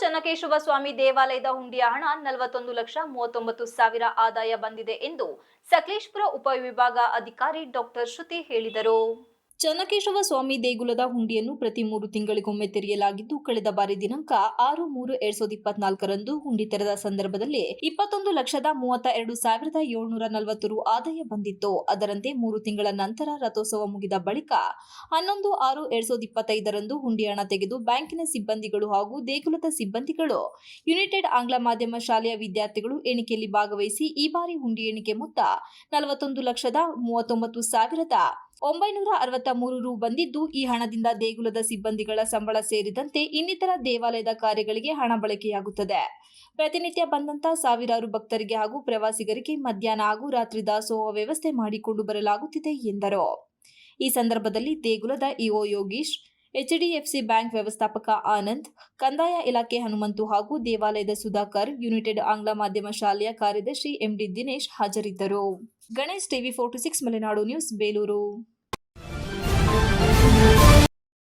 ಚನ್ನಕೇಶವ ಸ್ವಾಮಿ ದೇವಾಲಯದ ಹುಂಡಿಯ ಹಣ ನಲವತ್ತೊಂದು ಲಕ್ಷ ಮೂವತ್ತೊಂಬತ್ತು ಸಾವಿರ ಆದಾಯ ಬಂದಿದೆ ಎಂದು ಸಕಲೇಶ್ಪುರ ಉಪವಿಭಾಗ ಅಧಿಕಾರಿ ಡಾಕ್ಟರ್ ಶ್ರುತಿ ಹೇಳಿದರು. ಚನ್ನಕೇಶವ ಸ್ವಾಮಿ ದೇಗುಲದ ಹುಂಡಿಯನ್ನು ಪ್ರತಿ ಮೂರು ತಿಂಗಳಿಗೊಮ್ಮೆ ತೆರೆಯಲಾಗಿದ್ದು, ಕಳೆದ ಬಾರಿ ದಿನಾಂಕ ಆರು ಮೂರು ಎರಡ್ ಸಾವಿರದ ಇಪ್ಪತ್ನಾಲ್ಕರಂದು ಹುಂಡಿ ತೆರೆದ ಸಂದರ್ಭದಲ್ಲಿ ಇಪ್ಪತ್ತೊಂದು ಲಕ್ಷದ ಮೂವತ್ತ ಎರಡು ಸಾವಿರದ ಏಳ್ನೂರ ನಲವತ್ತು ರು ಆದಾಯ ಬಂದಿತ್ತು. ಅದರಂತೆ ಮೂರು ತಿಂಗಳ ನಂತರ ರಥೋತ್ಸವ ಮುಗಿದ ಬಳಿಕ ಹನ್ನೊಂದು ಆರು ಎರಡ್ ಸಾವಿರದ ಇಪ್ಪತ್ತೈದರಂದು ಹುಂಡಿ ಹಣ ತೆಗೆದು ಬ್ಯಾಂಕಿನ ಸಿಬ್ಬಂದಿಗಳು ಹಾಗೂ ದೇಗುಲದ ಸಿಬ್ಬಂದಿಗಳು, ಯುನೈಟೆಡ್ ಆಂಗ್ಲ ಮಾಧ್ಯಮ ಶಾಲೆಯ ವಿದ್ಯಾರ್ಥಿಗಳು ಎಣಿಕೆಯಲ್ಲಿ ಭಾಗವಹಿಸಿ ಈ ಬಾರಿ ಹುಂಡಿ ಎಣಿಕೆ ಮೊತ್ತ ನಲವತ್ತೊಂದು ಲಕ್ಷದ ಮೂವತ್ತೊಂಬತ್ತು ಸಾವಿರದ ಒಂಬೈನೂರ ಅರವತ್ತ ಮೂರು ರು ಬಂದಿದ್ದು ಈ ಹಣದಿಂದ ದೇಗುಲದ ಸಿಬ್ಬಂದಿಗಳ ಸಂಬಳ ಸೇರಿದಂತೆ ಇನ್ನಿತರ ದೇವಾಲಯದ ಕಾರ್ಯಗಳಿಗೆ ಹಣ ಬಳಕೆಯಾಗುತ್ತದೆ. ಪ್ರತಿನಿತ್ಯ ಬಂದಂತ ಸಾವಿರಾರು ಭಕ್ತರಿಗೆ ಹಾಗೂ ಪ್ರವಾಸಿಗರಿಗೆ ಮಧ್ಯಾಹ್ನ ಹಾಗೂ ರಾತ್ರಿ ದಾಸೋಹ ವ್ಯವಸ್ಥೆ ಮಾಡಿಕೊಂಡು ಬರಲಾಗುತ್ತಿದೆ ಎಂದರು. ಈ ಸಂದರ್ಭದಲ್ಲಿ ದೇಗುಲದ ಇಒ ಯೋಗೀಶ್ ಎಚ್ಡಿಎಫ್ಸಿ ಬ್ಯಾಂಕ್ ವ್ಯವಸ್ಥಾಪಕ ಆನಂದ್, ಕಂದಾಯ ಇಲಾಖೆ ಹನುಮಂತು ಹಾಗೂ ದೇವಾಲಯದ ಸುಧಾಕರ್, ಯುನೈಟೆಡ್ ಆಂಗ್ಲ ಮಾಧ್ಯಮ ಶಾಲೆಯ ಕಾರ್ಯದರ್ಶಿ ಎಂಡಿ ದಿನೇಶ್ ಹಾಜರಿದ್ದರು. Ganesh TV forty six, Malenadu news, Belur.